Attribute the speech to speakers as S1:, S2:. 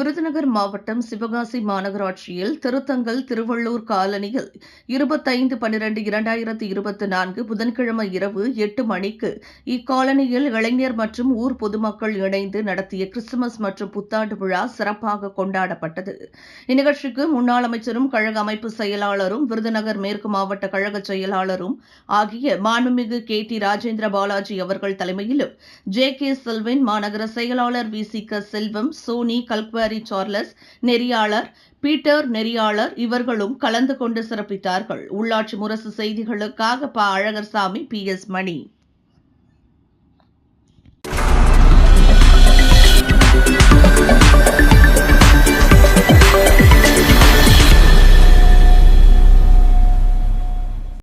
S1: விருதுநகர் மாவட்டம் சிவகாசி மாநகராட்சியில் திருத்தங்கல் திருவள்ளூர் காலனியில் இருபத்தைந்து பன்னிரண்டு இரண்டாயிரத்தி இருபத்தி நான்கு புதன்கிழமை இரவு எட்டு மணிக்கு இக்காலனியில் இளைஞர் மற்றும் ஊர் பொதுமக்கள் இணைந்து நடத்திய கிறிஸ்துமஸ் மற்றும் புத்தாண்டு விழா சிறப்பாக கொண்டாடப்பட்டது. இந்நிகழ்ச்சிக்கு முன்னாள் அமைச்சரும் கழக அமைப்பு செயலாளரும் விருதுநகர் மேற்கு மாவட்ட கழக செயலாளரும் ஆகிய மாண்புமிகு கே. டி. ராஜேந்திர பாலாஜி அவர்கள் தலைமையிலும் ஜே. கே. செல்வின் மாநகர செயலாளர் வி. சி. க. செல்வம் சோனி கல்குவாரி சார்லஸ் நெறியாளர் பீட்டர் நெறியாளர் இவர்களும் கலந்து கொண்டு சிறப்பித்தார்கள். உள்ளாட்சி முரசு செய்திகளுக்காக ப. அழகர்சாமி பி. எஸ். மணி.